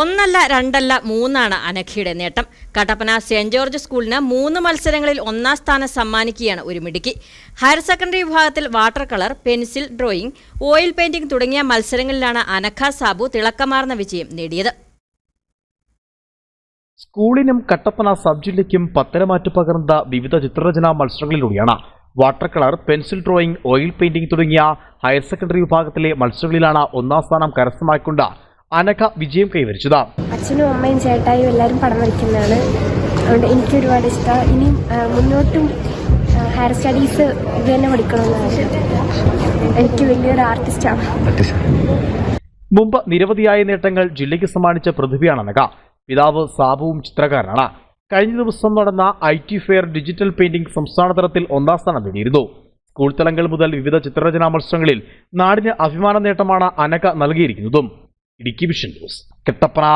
ഒന്നല്ല രണ്ടല്ല മൂന്നാണ് അനഖിയുടെ നേട്ടം. കട്ടപ്പന സെന്റ് ജോർജ് സ്കൂളിന് മൂന്ന് മത്സരങ്ങളിൽ ഒന്നാം സ്ഥാനം സമ്മാനിക്കുകയാണ് ഒരു മിടുക്കി ഹയർ സെക്കൻഡറി വിഭാഗത്തിൽ water colour pencil drawing oil painting തുടങ്ങിയ മത്സരങ്ങളിലാണ് അനഖ സാബു തിളക്കമാർന്ന വിജയം നേടിയത്. സ്കൂളിനും കട്ടപ്പന സബ് ജില്ലയ്ക്കും പത്തരമാറ്റു പകർന്ന വിവിധ ചിത്രരചനാ മത്സരങ്ങളിലൂടെയാണ് water colour pencil drawing oil painting തുടങ്ങിയ ഹയർ സെക്കൻഡറി വിഭാഗത്തിലെ മത്സരങ്ങളിലാണ് ഒന്നാം സ്ഥാനം കരസ്ഥമാക്കൊണ്ട് അനഘ വിജയം കൈവരിച്ചത്. അച്ഛനും അമ്മയും ചേട്ടായും എല്ലാവരും പടം വരയ്ക്കുന്നതാണ്. അതുകൊണ്ട് എനിക്ക് ഒരുപാട് ഇഷ്ടമാണ് ഇനിയും മുന്നോട്ടും ഹയർ സ്റ്റഡീസ് ഇത് തന്നെ പഠിക്കണമെന്നാണ് എനിക്ക് വലിയൊരു ആർട്ടിസ്റ്റാണ് മുമ്പ് നിരവധിയായ നേട്ടങ്ങൾ ജില്ലയ്ക്ക് സമ്മാനിച്ച പ്രതിഭയാണ് അനക പിതാവ് സാബുവും ചിത്രകാരനാണ്. കഴിഞ്ഞ ദിവസം നടന്ന I T fair digital painting സംസ്ഥാനതലത്തിൽ ഒന്നാം സ്ഥാനം നേടിയിരുന്നു. സ്കൂൾ തലങ്ങൾ മുതൽ വിവിധ ചിത്രരചനാ മത്സരങ്ങളിൽ നാടിന് അഭിമാന നേട്ടമാണ് അനക നൽകിയിരിക്കുന്നതും. Idukki vision news. കെട്ടപ്പന